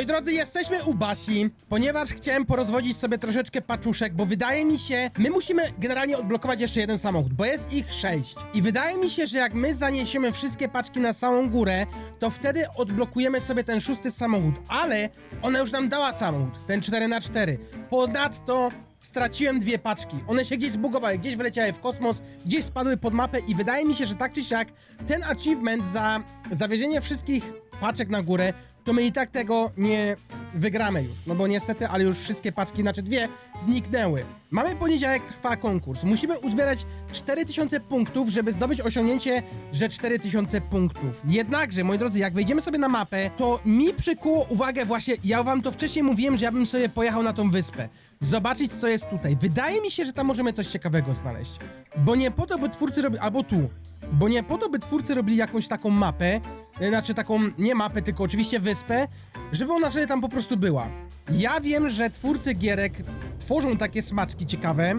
Moi drodzy, jesteśmy u Basi, ponieważ chciałem porozwodzić sobie troszeczkę paczuszek, bo wydaje mi się, my musimy generalnie odblokować jeszcze jeden samochód, bo jest ich sześć. I wydaje mi się, że jak my zaniesiemy wszystkie paczki na samą górę, to wtedy odblokujemy sobie ten szósty samochód, ale ona już nam dała samochód, ten 4x4. Ponadto straciłem dwie paczki. One się gdzieś zbugowały, gdzieś wyleciały w kosmos, gdzieś spadły pod mapę i wydaje mi się, że tak czy siak ten achievement za zawiezienie wszystkich paczek na górę, to my i tak tego nie wygramy już. No bo niestety, ale już wszystkie paczki, znaczy dwie, zniknęły. Mamy poniedziałek, trwa konkurs. Musimy uzbierać 4000 punktów, żeby zdobyć osiągnięcie, że 4000 punktów. Jednakże, moi drodzy, jak wejdziemy sobie na mapę, to mi przykuło uwagę właśnie, ja wam to wcześniej mówiłem, że ja bym sobie pojechał na tą wyspę. Zobaczyć, co jest tutaj. Wydaje mi się, że tam możemy coś ciekawego znaleźć. Bo nie po to, by twórcy robili... Albo tu. Bo nie po to, by twórcy robili jakąś taką mapę, e, znaczy taką, nie mapę, tylko oczywiście wyspę, żeby ona sobie tam po prostu była. Ja wiem, że twórcy gierek tworzą takie smaczki ciekawe,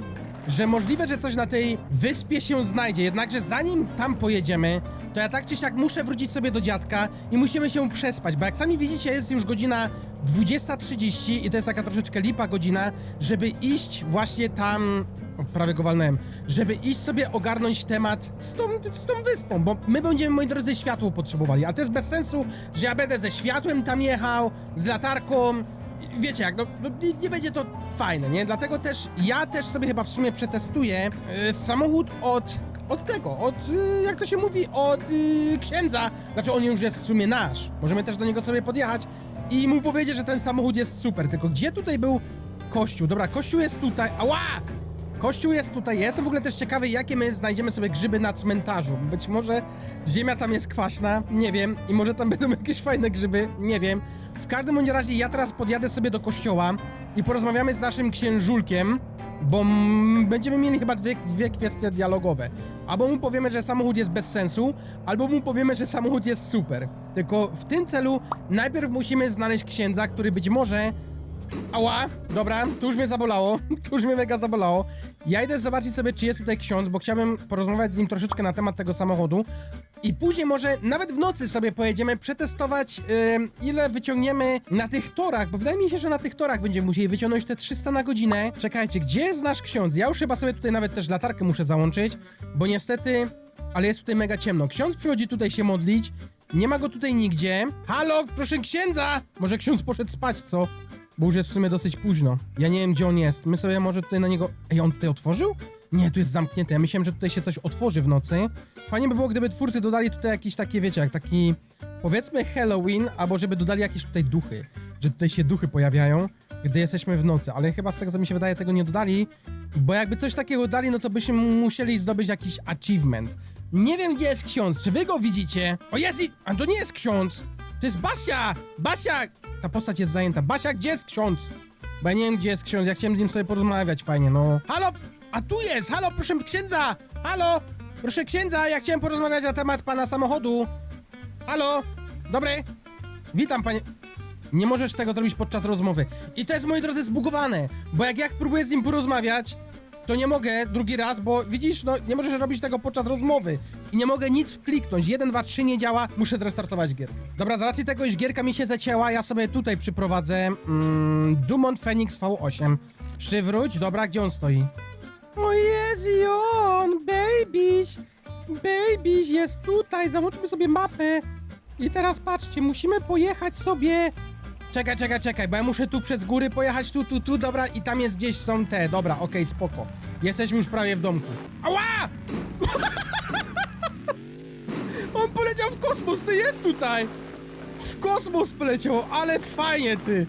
że możliwe, że coś na tej wyspie się znajdzie, jednakże zanim tam pojedziemy, to ja tak czy siak muszę wrócić sobie do dziadka i musimy się przespać, bo jak sami widzicie jest już godzina 20.30 i to jest taka troszeczkę lipa godzina, żeby iść właśnie tam prawie go walnąłem. Żeby iść sobie ogarnąć temat z tą, z tą wyspą, bo my będziemy, moi drodzy, światło potrzebowali, a to jest bez sensu, że ja będę ze światłem tam jechał, z latarką, wiecie jak, no, no nie, nie będzie to fajne, nie? Dlatego też ja też sobie chyba w sumie przetestuję e, samochód od, od tego, od, e, jak to się mówi, od e, księdza, znaczy on już jest w sumie nasz, możemy też do niego sobie podjechać i mu powiedzieć, że ten samochód jest super, tylko gdzie tutaj był kościół? Dobra, kościół jest tutaj, ała! Kościół jest tutaj. Ja jestem w ogóle też ciekawy, jakie my znajdziemy sobie grzyby na cmentarzu. Być może ziemia tam jest kwaśna, nie wiem. I może tam będą jakieś fajne grzyby, nie wiem. W każdym bądź razie ja teraz podjadę sobie do kościoła i porozmawiamy z naszym księżulkiem, bo będziemy mieli chyba dwie, dwie kwestie dialogowe. Albo mu powiemy, że samochód jest bez sensu, albo mu powiemy, że samochód jest super. Tylko w tym celu najpierw musimy znaleźć księdza, który być może Ała, dobra, tu już mnie zabolało, tu już mnie mega zabolało. Ja idę zobaczyć sobie, czy jest tutaj ksiądz, bo chciałbym porozmawiać z nim troszeczkę na temat tego samochodu. I później może nawet w nocy sobie pojedziemy przetestować, ym, ile wyciągniemy na tych torach, bo wydaje mi się, że na tych torach będziemy musieli wyciągnąć te 300 na godzinę. Czekajcie, gdzie jest nasz ksiądz? Ja już chyba sobie tutaj nawet też latarkę muszę załączyć, bo niestety, ale jest tutaj mega ciemno. Ksiądz przychodzi tutaj się modlić, nie ma go tutaj nigdzie. Halo, proszę księdza! Może ksiądz poszedł spać, co? Bo już jest w sumie dosyć późno. Ja nie wiem, gdzie on jest. My sobie może tutaj na niego... Ej, on tutaj otworzył? Nie, tu jest zamknięte. Ja myślałem, że tutaj się coś otworzy w nocy. Fajnie by było, gdyby twórcy dodali tutaj jakieś takie, wiecie, jak taki... Powiedzmy Halloween, albo żeby dodali jakieś tutaj duchy. Że tutaj się duchy pojawiają, gdy jesteśmy w nocy. Ale chyba z tego, co mi się wydaje, tego nie dodali. Bo jakby coś takiego dali, no to byśmy musieli zdobyć jakiś achievement. Nie wiem, gdzie jest ksiądz. Czy wy go widzicie? O, jest i... A to nie jest ksiądz! To jest Basia! Basia! Ta postać jest zajęta. Basia, gdzie jest ksiądz? Bo ja nie wiem, gdzie jest ksiądz. Ja chciałem z nim sobie porozmawiać fajnie, no. Halo! A tu jest! Halo, proszę księdza! Halo! Proszę księdza, ja chciałem porozmawiać na temat pana samochodu. Halo! Dobry! Witam, panie... Nie możesz tego zrobić podczas rozmowy. I to jest, moi drodzy, zbugowane. Bo jak ja próbuję z nim porozmawiać, to nie mogę drugi raz, bo widzisz, no nie możesz robić tego podczas rozmowy. I nie mogę nic kliknąć. 1, 2, 3 nie działa, muszę zrestartować gierkę. Dobra, z racji tego, iż gierka mi się zacięła, ja sobie tutaj przyprowadzę mm, Dumont Phoenix V8. Przywróć, dobra, gdzie on stoi? O jest i on, babyś! Babyś jest tutaj, załączmy sobie mapę. I teraz patrzcie, musimy pojechać sobie... Czekaj, czekaj, czekaj, bo ja muszę tu przez góry pojechać, tu, tu, tu, dobra, i tam jest gdzieś są te, dobra, okej, spoko. Jesteśmy już prawie w domku. Ała! On poleciał w kosmos, ty jest tutaj! W kosmos poleciał, ale fajnie, ty!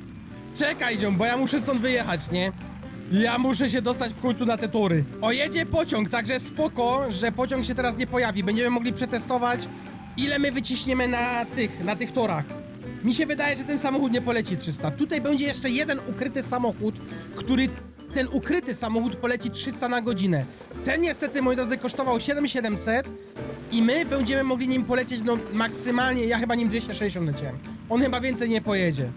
Czekaj, ziom, bo ja muszę stąd wyjechać, nie? Ja muszę się dostać w końcu na te tory. O, jedzie pociąg, także spoko, że pociąg się teraz nie pojawi. Będziemy mogli przetestować, ile my wyciśniemy na tych, na tych torach. Mi się wydaje, że ten samochód nie poleci 300. Tutaj będzie jeszcze jeden ukryty samochód, który ten ukryty samochód poleci 300 na godzinę. Ten niestety, moi drodzy, kosztował 7700 i my będziemy mogli nim polecieć, no maksymalnie, ja chyba nim 260 leciałem. On chyba więcej nie pojedzie.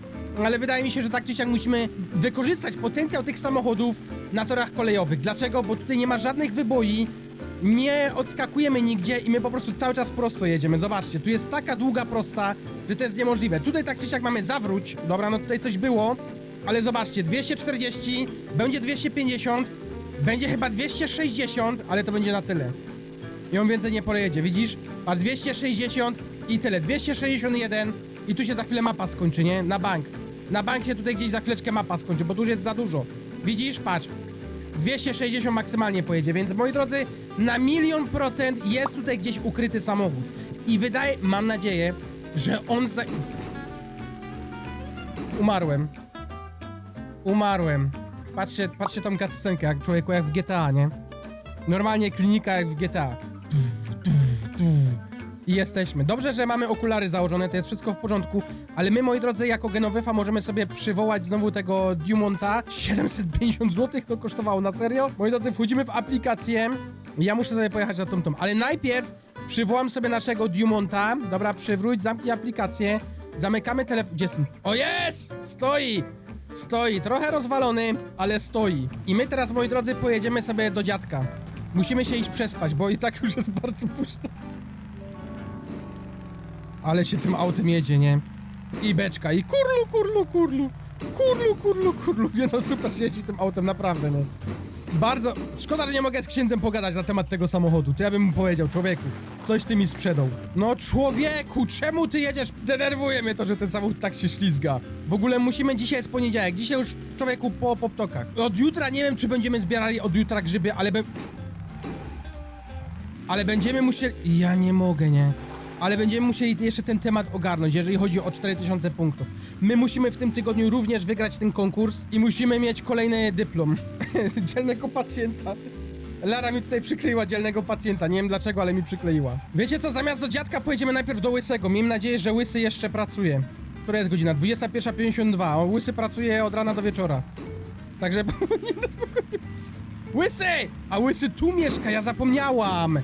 Ale wydaje mi się, że tak czy siak musimy wykorzystać potencjał tych samochodów na torach kolejowych. Dlaczego? Bo tutaj nie ma żadnych wyboi, nie odskakujemy nigdzie i my po prostu cały czas prosto jedziemy. Zobaczcie, tu jest taka długa prosta, że to jest niemożliwe. Tutaj tak czy siak mamy zawróć. Dobra, no tutaj coś było, ale zobaczcie, 240, będzie 250, będzie chyba 260, ale to będzie na tyle. I on więcej nie pojedzie, widzisz? A 260 i tyle. 261 i tu się za chwilę mapa skończy, nie? Na bank. Na bank się tutaj gdzieś za chwileczkę mapa skończy, bo tu już jest za dużo. Widzisz? Patrz. 260 maksymalnie pojedzie, więc moi drodzy, na milion procent jest tutaj gdzieś ukryty samochód. I wydaje, mam nadzieję, że on za... Umarłem. Umarłem. Patrzcie, patrzcie tą cutscenkę, jak człowieku, jak w GTA, nie? Normalnie klinika jak w GTA. I jesteśmy. Dobrze, że mamy okulary założone, to jest wszystko w porządku, ale my, moi drodzy, jako Genowyfa możemy sobie przywołać znowu tego Dumonta. 750 zł to kosztowało, na serio? Moi drodzy, wchodzimy w aplikację. Ja muszę sobie pojechać na TomTom, ale najpierw przywołam sobie naszego Dumonta. Dobra, przywróć, zamknij aplikację. Zamykamy telefon. Gdzie? O jest! Stoi! Stoi, trochę rozwalony, ale stoi. I my teraz, moi drodzy, pojedziemy sobie do dziadka. Musimy się iść przespać, bo i tak już jest bardzo pusto. Ale się tym autem jedzie, nie? I beczka, i kurlu, kurlu, kurlu. Kurlu, kurlu, kurlu. Nie no, super się jeździ tym autem, naprawdę, nie? Bardzo... Szkoda, że nie mogę z księdzem pogadać na temat tego samochodu. To ja bym mu powiedział, człowieku, coś ty mi sprzedał. No człowieku, czemu ty jedziesz? Denerwuje mnie to, że ten samochód tak się ślizga. W ogóle musimy, dzisiaj jest poniedziałek, dzisiaj już człowieku po poptokach. Od jutra nie wiem, czy będziemy zbierali od jutra grzyby, ale be... Ale będziemy musieli... Ja nie mogę, nie? Ale będziemy musieli jeszcze ten temat ogarnąć, jeżeli chodzi o 4000 punktów. My musimy w tym tygodniu również wygrać ten konkurs i musimy mieć kolejny dyplom dzielnego pacjenta. Lara mi tutaj przykleiła dzielnego pacjenta, nie wiem dlaczego, ale mi przykleiła. Wiecie co, zamiast do dziadka pojedziemy najpierw do Łysego. Miejmy nadzieję, że Łysy jeszcze pracuje. Która jest godzina? 21.52. O, Łysy pracuje od rana do wieczora. Także powinien na spokojnie... Łysy! A Łysy tu mieszka, ja zapomniałam!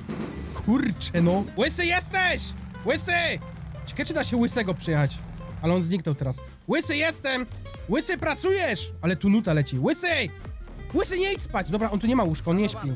Kurczę no. Łysy jesteś! Łysy! Ciekawe czy da się Łysego przyjechać. Ale on zniknął teraz. Łysy jestem! Łysy pracujesz! Ale tu nuta leci. Łysy! Łysy nie idź spać! Dobra, on tu nie ma łóżka, on nie śpi.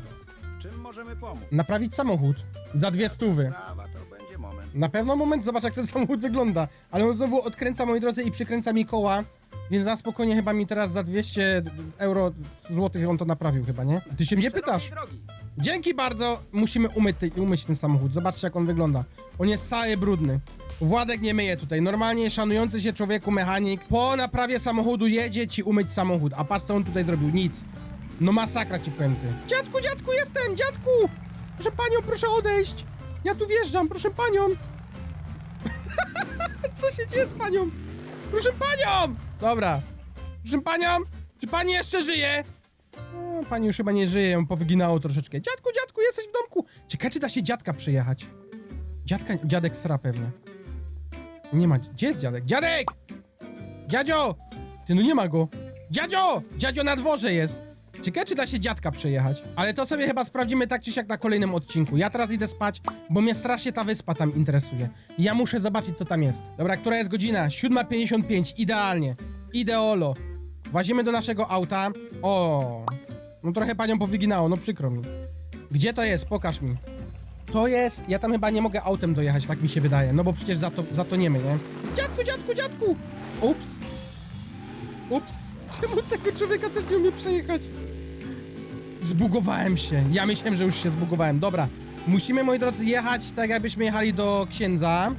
W czym możemy pomóc? Naprawić samochód. Za dwie stówy. Prawa, to będzie moment. Na pewno moment, zobacz jak ten samochód wygląda. Ale on znowu odkręca, moi drodzy, i przykręca mi koła. Więc na spokojnie chyba mi teraz za 200 euro złotych on to naprawił chyba, nie? Ty się mnie pytasz. Szerokiej drogi. Dzięki bardzo, musimy umyć, umyć ten samochód. Zobaczcie, jak on wygląda. On jest cały brudny. Władek nie myje tutaj. Normalnie szanujący się człowieku mechanik po naprawie samochodu jedzie ci umyć samochód. A patrz, co on tutaj zrobił. Nic. No masakra ci powiem ty. Dziadku, dziadku, jestem! Dziadku! Proszę panią, proszę odejść! Ja tu wjeżdżam, proszę panią! co się dzieje z panią? Proszę panią! Dobra. Proszę panią, czy pani jeszcze żyje? Pani już chyba nie żyje, ją powyginało troszeczkę. Dziadku, dziadku, jesteś w domku! Ciekawe, czy da się dziadka przyjechać. Dziadka, dziadek sra pewnie. Nie ma, gdzie jest dziadek? Dziadek! Dziadzio! Ty, no nie ma go. Dziadzio! Dziadzio na dworze jest. Ciekawe, czy da się dziadka przyjechać. Ale to sobie chyba sprawdzimy tak czy siak na kolejnym odcinku. Ja teraz idę spać, bo mnie strasznie ta wyspa tam interesuje. Ja muszę zobaczyć, co tam jest. Dobra, która jest godzina? 7.55, idealnie. Ideolo. Włazimy do naszego auta. O, no trochę panią powyginało, no przykro mi. Gdzie to jest? Pokaż mi. To jest... Ja tam chyba nie mogę autem dojechać, tak mi się wydaje. No bo przecież za to, zatoniemy, nie? Dziadku, dziadku, dziadku! Ups. Ups. Czemu tego człowieka też nie umie przejechać? Zbugowałem się. Ja myślałem, że już się zbugowałem. Dobra. Musimy, moi drodzy, jechać tak jakbyśmy jechali do księdza.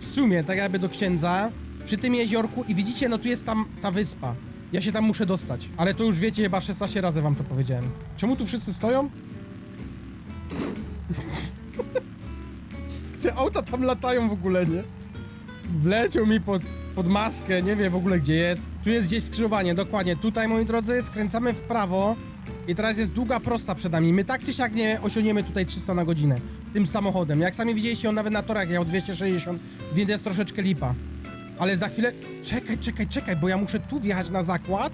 W sumie, tak jakby do księdza. Przy tym jeziorku i widzicie, no tu jest tam ta wyspa. Ja się tam muszę dostać. Ale to już wiecie, chyba 16 razy wam to powiedziałem. Czemu tu wszyscy stoją? Te auta tam latają w ogóle, nie? Wleciał mi pod, pod maskę, nie wiem w ogóle gdzie jest. Tu jest gdzieś skrzyżowanie, dokładnie. Tutaj, moi drodzy, skręcamy w prawo. I teraz jest długa prosta przed nami. My tak czy siak nie osiągniemy tutaj 300 na godzinę. Tym samochodem. Jak sami widzieliście, on nawet na torach jechał 260, więc jest troszeczkę lipa. Ale za chwilę... Czekaj, czekaj, czekaj, bo ja muszę tu wjechać na zakład.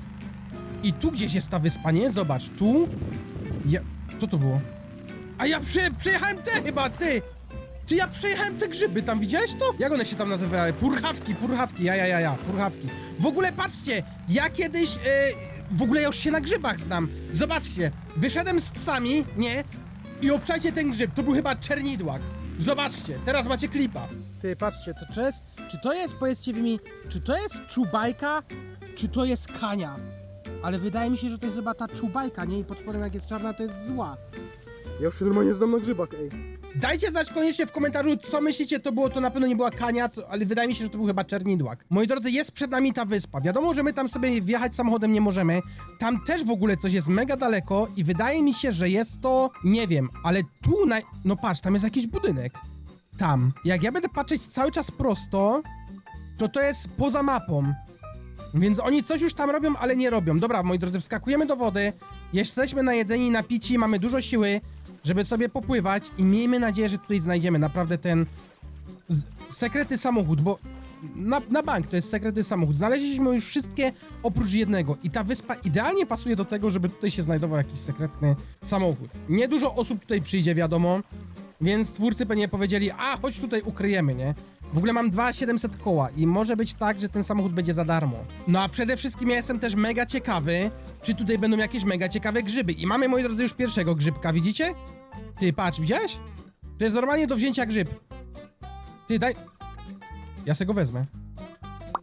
I tu gdzieś jest ta wyspa, nie? Zobacz, tu... Ja... Co to było? A ja prze, przejechałem te chyba, ty! Ty, ja przejechałem te grzyby, tam widziałeś to? Jak one się tam nazywały? Purchawki, purchawki, ja, ja, ja, ja, purchawki. W ogóle patrzcie, ja kiedyś, e, w ogóle ja już się na grzybach znam. Zobaczcie, wyszedłem z psami, nie? I obczajcie ten grzyb, to był chyba czernidłak. Zobaczcie, teraz macie klipa. Ty, patrzcie, to, jest, czy to jest, powiedzcie mi, czy to jest czubajka, czy to jest kania? Ale wydaje mi się, że to jest chyba ta czubajka, nie? I pod spodem jak jest czarna, to jest zła. Ja już się normalnie znam na grzybach, ej. Dajcie znać koniecznie w komentarzu, co myślicie, to było, to na pewno nie była kania, to, ale wydaje mi się, że to był chyba czernidłak. Moi drodzy, jest przed nami ta wyspa. Wiadomo, że my tam sobie wjechać samochodem nie możemy. Tam też w ogóle coś jest mega daleko i wydaje mi się, że jest to, nie wiem, ale tu na... No patrz, tam jest jakiś budynek. Tam. Jak ja będę patrzeć cały czas prosto, to to jest poza mapą. Więc oni coś już tam robią, ale nie robią. Dobra, moi drodzy, wskakujemy do wody. Jesteśmy najedzeni, napici, mamy dużo siły, żeby sobie popływać i miejmy nadzieję, że tutaj znajdziemy naprawdę ten sekretny samochód, bo na, na bank to jest sekretny samochód. Znaleźliśmy już wszystkie oprócz jednego i ta wyspa idealnie pasuje do tego, żeby tutaj się znajdował jakiś sekretny samochód. Niedużo osób tutaj przyjdzie, wiadomo, więc twórcy pewnie powiedzieli, a chodź tutaj ukryjemy, nie? W ogóle mam 2700 koła i może być tak, że ten samochód będzie za darmo. No a przede wszystkim ja jestem też mega ciekawy, czy tutaj będą jakieś mega ciekawe grzyby. I mamy, moi drodzy, już pierwszego grzybka, widzicie? Ty, patrz, widziałeś? To jest normalnie do wzięcia grzyb. Ty, daj... Ja se go wezmę.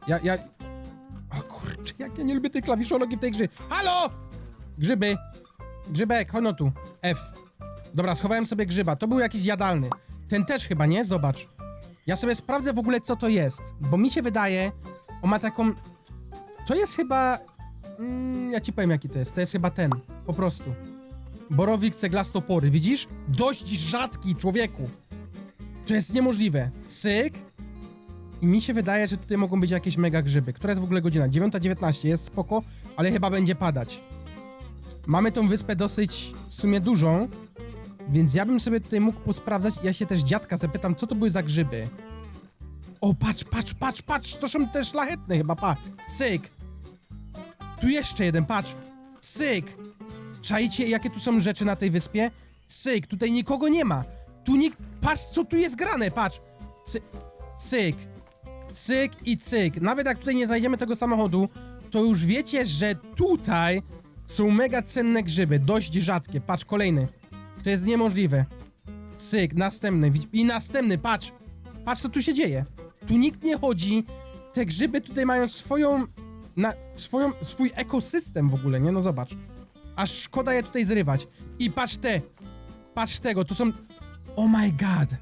Ja, ja... O kurczę, jak ja nie lubię tej klawiszologii w tej grze. Halo! Grzyby. Grzybek, chodź no tu. F. Dobra, schowałem sobie grzyba. To był jakiś jadalny. Ten też chyba, nie? Zobacz. Ja sobie sprawdzę w ogóle, co to jest. Bo mi się wydaje, on ma taką... To jest chyba... Mm, ja ci powiem, jaki to jest. To jest chyba ten. Po prostu. Borowik ceglastopory, widzisz? Dość rzadki, człowieku. To jest niemożliwe. Cyk. I mi się wydaje, że tutaj mogą być jakieś mega grzyby. Która jest w ogóle godzina? 9.19, jest spoko, ale chyba będzie padać. Mamy tą wyspę dosyć w sumie dużą, więc ja bym sobie tutaj mógł posprawdzać. Ja się też dziadka zapytam, co to były za grzyby. O, patrz, patrz, patrz, patrz, to są te szlachetne chyba, pa. Cyk. Tu jeszcze jeden, patrz. Cyk. Czajcie, jakie tu są rzeczy na tej wyspie? Cyk, tutaj nikogo nie ma. Tu nikt... Patrz, co tu jest grane, patrz. Cy... Cyk. Cyk i cyk. Nawet jak tutaj nie znajdziemy tego samochodu, to już wiecie, że tutaj są mega cenne grzyby. Dość rzadkie. Patrz, kolejny. To jest niemożliwe. Cyk, następny. I następny, patrz. Patrz, co tu się dzieje. Tu nikt nie chodzi. Te grzyby tutaj mają swoją... Na, swoją, swój ekosystem w ogóle, nie? No zobacz. Aż szkoda je tutaj zrywać. I patrz te. Patrz tego, to są... Oh my god.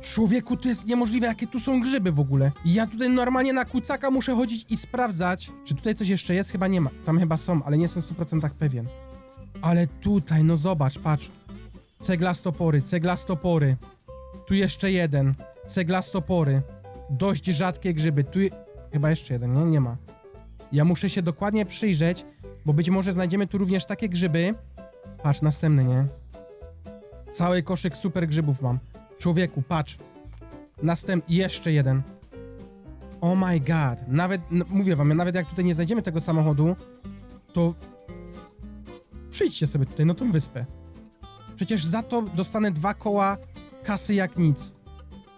Człowieku, to jest niemożliwe, jakie tu są grzyby w ogóle. Ja tutaj normalnie na kucaka muszę chodzić i sprawdzać, czy tutaj coś jeszcze jest. Chyba nie ma. Tam chyba są, ale nie jestem w 100% pewien. Ale tutaj, no zobacz, patrz. Ceglastopory, ceglastopory. Tu jeszcze jeden. Ceglastopory. Dość rzadkie grzyby. Tu chyba jeszcze jeden, nie? Nie ma. Ja muszę się dokładnie przyjrzeć, bo być może znajdziemy tu również takie grzyby. Patrz, następny, nie? Cały koszyk super grzybów mam. Człowieku, patrz. Następ... jeszcze jeden. Oh my god. Nawet, no, mówię wam, nawet jak tutaj nie znajdziemy tego samochodu, to... Przyjdźcie sobie tutaj na tą wyspę. Przecież za to dostanę dwa koła kasy jak nic.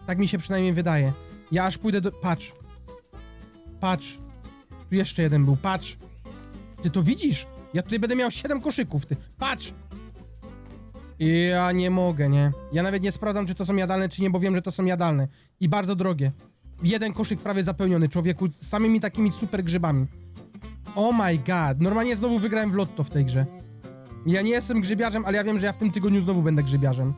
Tak mi się przynajmniej wydaje. Ja aż pójdę do... Patrz. Patrz. Tu jeszcze jeden był, patrz. Ty to widzisz? Ja tutaj będę miał 7 koszyków, ty. Patrz! Ja nie mogę, nie? Ja nawet nie sprawdzam, czy to są jadalne, czy nie, bo wiem, że to są jadalne. I bardzo drogie. Jeden koszyk prawie zapełniony, człowieku, samymi takimi super grzybami. Oh my god, normalnie znowu wygrałem w lotto w tej grze. Ja nie jestem grzybiarzem, ale ja wiem, że ja w tym tygodniu znowu będę grzybiarzem.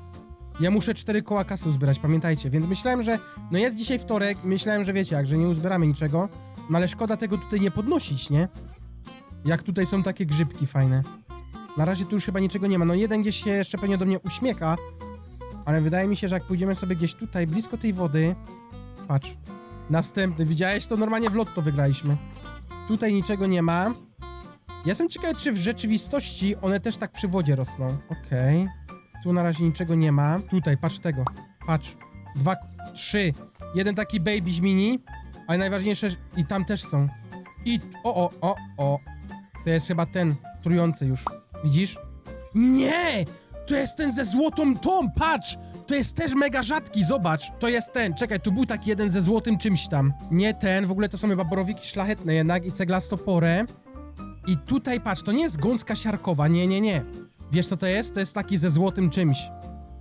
Ja muszę cztery koła kasy uzbierać, pamiętajcie. Więc myślałem, że... No jest dzisiaj wtorek i myślałem, że wiecie jak, że nie uzbieramy niczego. No ale szkoda tego tutaj nie podnosić, nie? Jak tutaj są takie grzybki fajne. Na razie tu już chyba niczego nie ma. No jeden gdzieś się jeszcze pewnie do mnie uśmiecha. Ale wydaje mi się, że jak pójdziemy sobie gdzieś tutaj, blisko tej wody... Patrz. Następny. Widziałeś? To normalnie w lotto wygraliśmy. Tutaj niczego nie ma. Ja jestem ciekawy, czy w rzeczywistości one też tak przy wodzie rosną. Okej. Tu na razie niczego nie ma. Tutaj, patrz tego. Patrz. Dwa, trzy. Jeden taki baby mini. Ale najważniejsze, i tam też są. I... O, o, o, o. To jest chyba ten, trujący już. Widzisz? Nie! To jest ten ze złotą tą, patrz! To jest też mega rzadki, zobacz. To jest ten, czekaj, tu był taki jeden ze złotym czymś tam. Nie ten, w ogóle to są chyba borowiki szlachetne jednak i ceglastoporę. I tutaj, patrz, to nie jest gąska siarkowa, nie, nie, nie. Wiesz co to jest? To jest taki ze złotym czymś.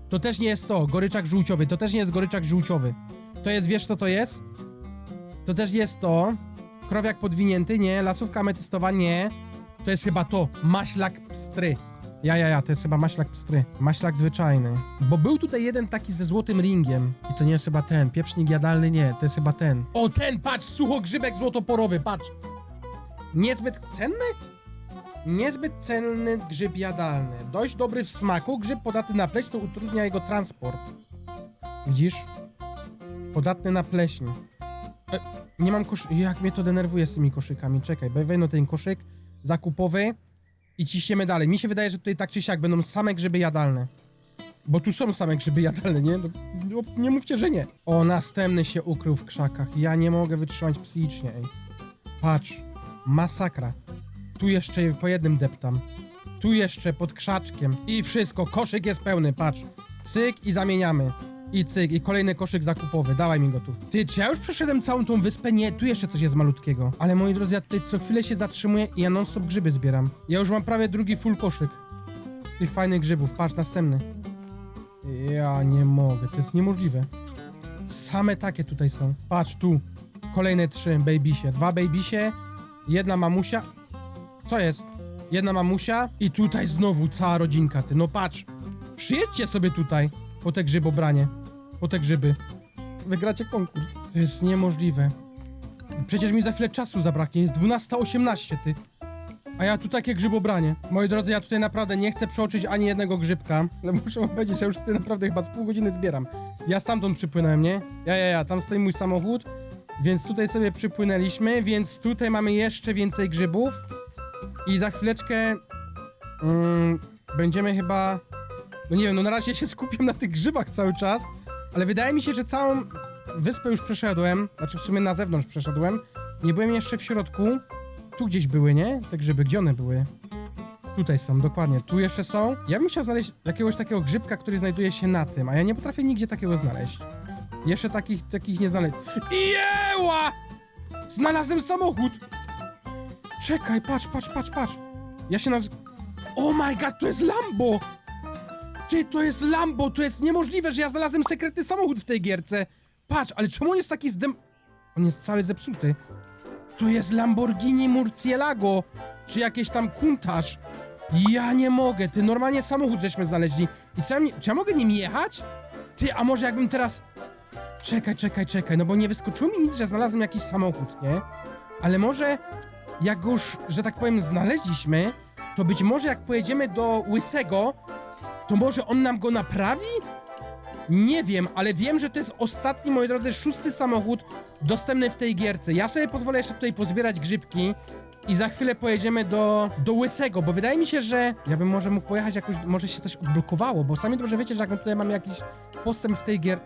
To też nie jest to, goryczak żółciowy, to też nie jest goryczak żółciowy. To jest, wiesz co to jest? To też jest to, krowiak podwinięty, nie, lasówka ametystowa, nie. To jest chyba to, maślak pstry. Ja, ja, ja, to jest chyba maślak pstry. Maślak zwyczajny. Bo był tutaj jeden taki ze złotym ringiem. I to nie jest chyba ten, pieprznik jadalny, nie, to jest chyba ten. O, ten, patrz, suchogrzybek złotoporowy, patrz. Niezbyt cenny? Niezbyt cenny grzyb jadalny. Dość dobry w smaku, grzyb podatny na pleśń, co utrudnia jego transport. Widzisz? Podatny na pleśń. E, nie mam kosz... Jak mnie to denerwuje z tymi koszykami. Czekaj, wejdę ten koszyk zakupowy i ciśniemy dalej. Mi się wydaje, że tutaj tak czy siak będą same grzyby jadalne. Bo tu są same grzyby jadalne, nie? No, no, nie mówcie, że nie. O, następny się ukrył w krzakach. Ja nie mogę wytrzymać psychicznie, ej. Patrz. Masakra. Tu jeszcze po jednym deptam. Tu jeszcze pod krzaczkiem. I wszystko. Koszyk jest pełny, patrz. Cyk i zamieniamy. I cyk, i kolejny koszyk zakupowy. Dawaj mi go tu. Ty, czy ja już przeszedłem całą tą wyspę? Nie, tu jeszcze coś jest malutkiego. Ale moi drodzy, ja tutaj co chwilę się zatrzymuję i ja non stop grzyby zbieram. Ja już mam prawie drugi full koszyk. Tych fajnych grzybów. Patrz, następny. Ja nie mogę, to jest niemożliwe. Same takie tutaj są. Patrz tu. Kolejne trzy babysie. Dwa babysie, jedna mamusia. Co jest? Jedna mamusia i tutaj znowu cała rodzinka, ty. No patrz. Przyjedźcie sobie tutaj po te grzybobranie. Po te grzyby. Wygracie konkurs. To jest niemożliwe. Przecież mi za chwilę czasu zabraknie. Jest 12.18, ty. A ja tu takie grzybobranie. Moi drodzy, ja tutaj naprawdę nie chcę przeoczyć ani jednego grzybka. Ale muszę wam powiedzieć, że już tutaj naprawdę chyba z pół godziny zbieram. Ja stamtąd przypłynąłem, nie? Ja, ja, ja, tam stoi mój samochód. Więc tutaj sobie przypłynęliśmy, więc tutaj mamy jeszcze więcej grzybów. I za chwileczkę mm, będziemy chyba... No nie wiem, no na razie się skupiam na tych grzybach cały czas, ale wydaje mi się, że całą wyspę już przeszedłem, znaczy w sumie na zewnątrz przeszedłem. Nie byłem jeszcze w środku. Tu gdzieś były, nie? Te grzyby, gdzie one były? Tutaj są, dokładnie. Tu jeszcze są. Ja bym chciał znaleźć jakiegoś takiego grzybka, który znajduje się na tym, a ja nie potrafię nigdzie takiego znaleźć. Jeszcze takich, takich nie znaleźć. Jeła! Znalazłem samochód! Czekaj, patrz, patrz, patrz, patrz. Ja się naz... Oh my god, to jest Lambo! Ty, to jest Lambo, to jest niemożliwe, że ja znalazłem sekretny samochód w tej gierce. Patrz, ale czemu on jest taki zdem... On jest cały zepsuty. To jest Lamborghini Murcielago, czy jakieś tam kuntaż. Ja nie mogę, ty, normalnie samochód żeśmy znaleźli. I co ja, czy ja mogę nim jechać? Ty, a może jakbym teraz... Czekaj, czekaj, czekaj, no bo nie wyskoczyło mi nic, że znalazłem jakiś samochód, nie? Ale może jak już, że tak powiem, znaleźliśmy, to być może jak pojedziemy do Łysego, to może on nam go naprawi? Nie wiem, ale wiem, że to jest ostatni, moi drodzy, szósty samochód dostępny w tej gierce. Ja sobie pozwolę jeszcze tutaj pozbierać grzybki i za chwilę pojedziemy do, do Łysego, bo wydaje mi się, że ja bym może mógł pojechać jakoś, może się coś odblokowało, bo sami dobrze wiecie, że jak my tutaj mamy jakiś postęp w tej gier...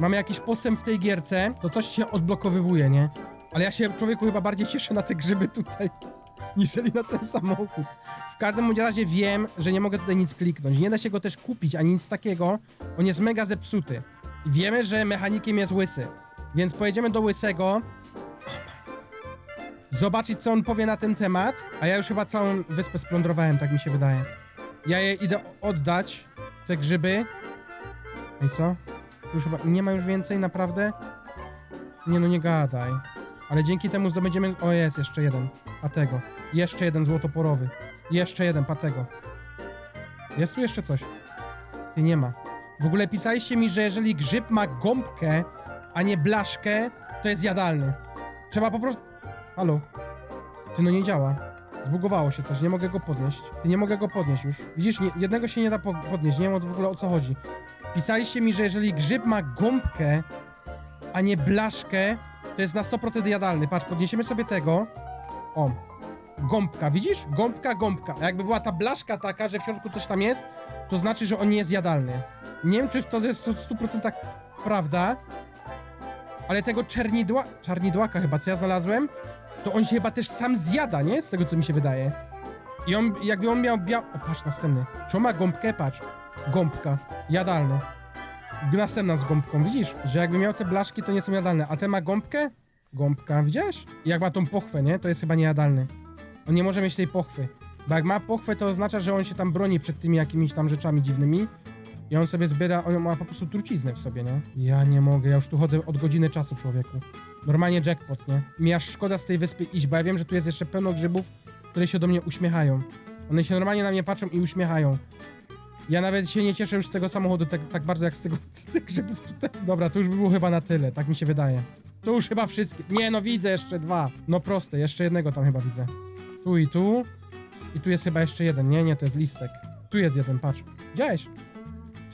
Mamy jakiś postęp w tej gierce, to coś się odblokowywuje, nie? Ale ja się, człowieku, chyba bardziej cieszę na te grzyby tutaj, niżeli na ten samochód. W każdym razie wiem, że nie mogę tutaj nic kliknąć. Nie da się go też kupić, ani nic takiego. On jest mega zepsuty. I wiemy, że mechanikiem jest łysy. Więc pojedziemy do łysego. Zobaczyć, co on powie na ten temat. A ja już chyba całą wyspę splądrowałem, tak mi się wydaje. Ja je idę oddać, te grzyby. No I co? Już chyba nie ma już więcej, naprawdę? Nie no, nie gadaj. Ale dzięki temu zdobędziemy... O, jest jeszcze jeden. A tego. Jeszcze jeden złotoporowy. Jeszcze jeden, patego. Jest tu jeszcze coś? Ty nie ma. W ogóle pisaliście mi, że jeżeli grzyb ma gąbkę, a nie blaszkę, to jest jadalny. Trzeba po prostu... Halo? Ty no nie działa. Zbugowało się coś, nie mogę go podnieść. Ty nie mogę go podnieść już. Widzisz, nie, jednego się nie da po podnieść, nie wiem w ogóle o co chodzi. Pisaliście mi, że jeżeli grzyb ma gąbkę, a nie blaszkę, to jest na 100% jadalny. Patrz, podniesiemy sobie tego. O. Gąbka, widzisz? Gąbka, gąbka. A jakby była ta blaszka taka, że w środku coś tam jest, to znaczy, że on nie jest jadalny. Nie wiem, czy to jest w 100% prawda, ale tego czernidła... czarnidłaka chyba, co ja znalazłem, to on się chyba też sam zjada, nie? Z tego, co mi się wydaje. I on, jakby on miał biał... O, patrz, następny. Czy on ma gąbkę? Patrz. Gąbka. Jadalny. Następna z gąbką, widzisz? Że jakby miał te blaszki, to nie są jadalne. A ten ma gąbkę? Gąbka, widziałeś? I jak ma tą pochwę, nie? To jest chyba niejadalny. On nie może mieć tej pochwy. Bo jak ma pochwę, to oznacza, że on się tam broni przed tymi jakimiś tam rzeczami dziwnymi. I on sobie zbiera, on ma po prostu truciznę w sobie, nie? Ja nie mogę, ja już tu chodzę od godziny czasu, człowieku. Normalnie jackpot, nie? Mi aż szkoda z tej wyspy iść, bo ja wiem, że tu jest jeszcze pełno grzybów, które się do mnie uśmiechają. One się normalnie na mnie patrzą i uśmiechają. Ja nawet się nie cieszę już z tego samochodu tak, tak bardzo jak z tego z tych grzybów tutaj. Dobra, to już by było chyba na tyle, tak mi się wydaje. To już chyba wszystkie. Nie, no widzę jeszcze dwa. No proste, jeszcze jednego tam chyba widzę. Tu i tu. I tu jest chyba jeszcze jeden. Nie, nie, to jest listek. Tu jest jeden, patrz. Widziałeś?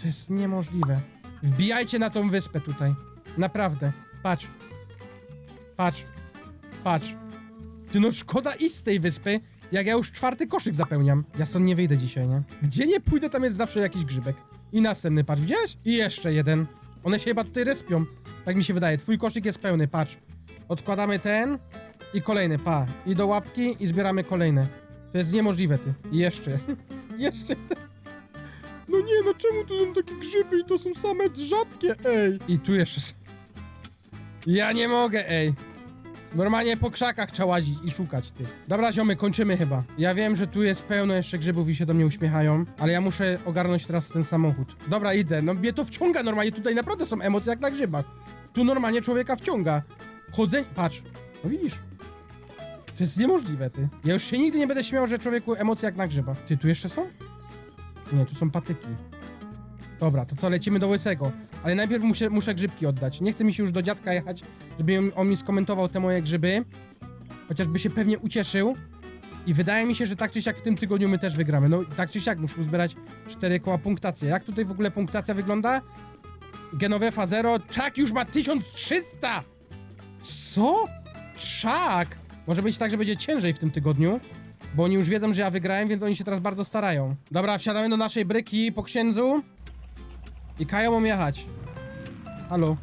To jest niemożliwe. Wbijajcie na tą wyspę tutaj. Naprawdę. Patrz. Patrz. Patrz. Ty no szkoda iść z tej wyspy, jak ja już czwarty koszyk zapełniam. Ja stąd nie wyjdę dzisiaj, nie? Gdzie nie pójdę, tam jest zawsze jakiś grzybek. I następny, patrz, widziałeś? I jeszcze jeden. One się chyba tutaj respią. Tak mi się wydaje. Twój koszyk jest pełny, patrz. Odkładamy ten i kolejny, pa. I do łapki i zbieramy kolejne. To jest niemożliwe, ty. I jeszcze jest. jeszcze ten. No nie, no czemu tu są takie grzyby i to są same rzadkie, ej. I tu jeszcze... Ja nie mogę, ej. Normalnie po krzakach trzeba łazić i szukać, ty. Dobra, ziomy, kończymy chyba. Ja wiem, że tu jest pełno jeszcze grzybów i się do mnie uśmiechają, ale ja muszę ogarnąć teraz ten samochód. Dobra, idę. No mnie to wciąga normalnie. Tutaj naprawdę są emocje jak na grzybach. Tu normalnie człowieka wciąga. Chodzenie... Patrz. No widzisz? To jest niemożliwe, ty. Ja już się nigdy nie będę śmiał, że człowieku emocje jak na grzybach. Ty, tu jeszcze są? Nie, tu są patyki. Dobra, to co, lecimy do Łysego. Ale najpierw muszę, muszę grzybki oddać. Nie chce mi się już do dziadka jechać, żeby on- mi skomentował te moje grzyby. Chociażby się pewnie ucieszył. I wydaje mi się, że tak czy siak w tym tygodniu my też wygramy. No tak czy siak muszę uzbierać 4 koła punktacji. Jak tutaj w ogóle punktacja wygląda? Genovefa 0. Czak już ma 1300! Co? Czak! Może być tak, że będzie ciężej w tym tygodniu. Bo oni już wiedzą, że ja wygrałem, więc oni się teraz bardzo starają. Dobra, wsiadamy do naszej bryki po księdzu. I kają jechać. Halo.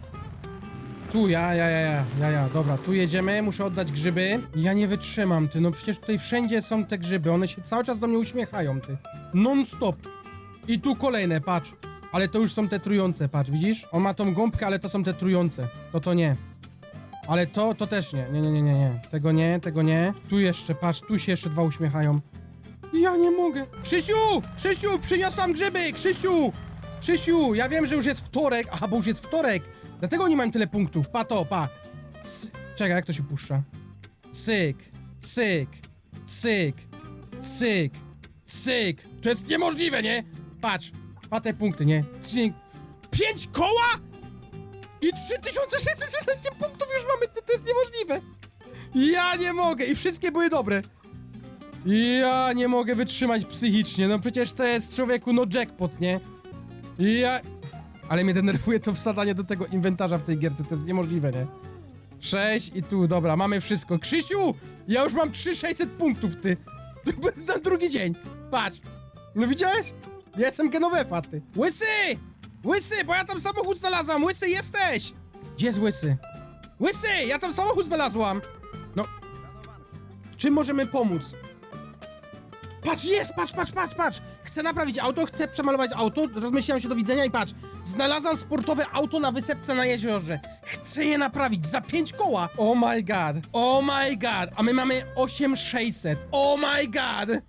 Tu, ja, ja, ja, ja, ja, ja, dobra, tu jedziemy, muszę oddać grzyby. Ja nie wytrzymam, ty, no przecież tutaj wszędzie są te grzyby, one się cały czas do mnie uśmiechają, ty. Non stop. I tu kolejne, patrz. Ale to już są te trujące, patrz, widzisz? On ma tą gąbkę, ale to są te trujące. To to nie. Ale to, to też nie. Nie, nie, nie, nie, nie. Tego nie, tego nie. Tu jeszcze, patrz, tu się jeszcze dwa uśmiechają. Ja nie mogę. Krzysiu! Krzysiu, przyniosłam grzyby! Krzysiu! Krzysiu, ja wiem, że już jest wtorek. Aha, bo już jest wtorek. Dlatego nie mam tyle punktów. Pa to, pa. C Czekaj, jak to się puszcza? Cyk, cyk, cyk, cyk, cyk. To jest niemożliwe, nie? Patrz, pa te punkty, nie? Cyk. Pięć koła? I 3617 punktów już mamy, to, to jest niemożliwe. Ja nie mogę i wszystkie były dobre. Ja nie mogę wytrzymać psychicznie, no przecież to jest człowieku, no jackpot, nie? Ja... Ale mnie denerwuje to wsadzanie do tego inwentarza w tej gierce, to jest niemożliwe, nie? 6 i tu, dobra, mamy wszystko. Krzysiu! Ja już mam 3600 punktów, ty! To jest na drugi dzień. Patrz. No widziałeś? Ja jestem Genovefa, ty. Łysy! Łysy, bo ja tam samochód znalazłam! Łysy, jesteś! Gdzie jest Łysy? Łysy! Ja tam samochód znalazłam! No... W czym możemy pomóc? Patrz, jest! Patrz, patrz, patrz, patrz! Chcę naprawić auto, chcę przemalować auto, rozmyśliłem się do widzenia i patrz. Znalazłam sportowe auto na wysepce na jeziorze. Chcę je naprawić za 5 koła! Oh my god! Oh my god! A my mamy 8600. Oh my god!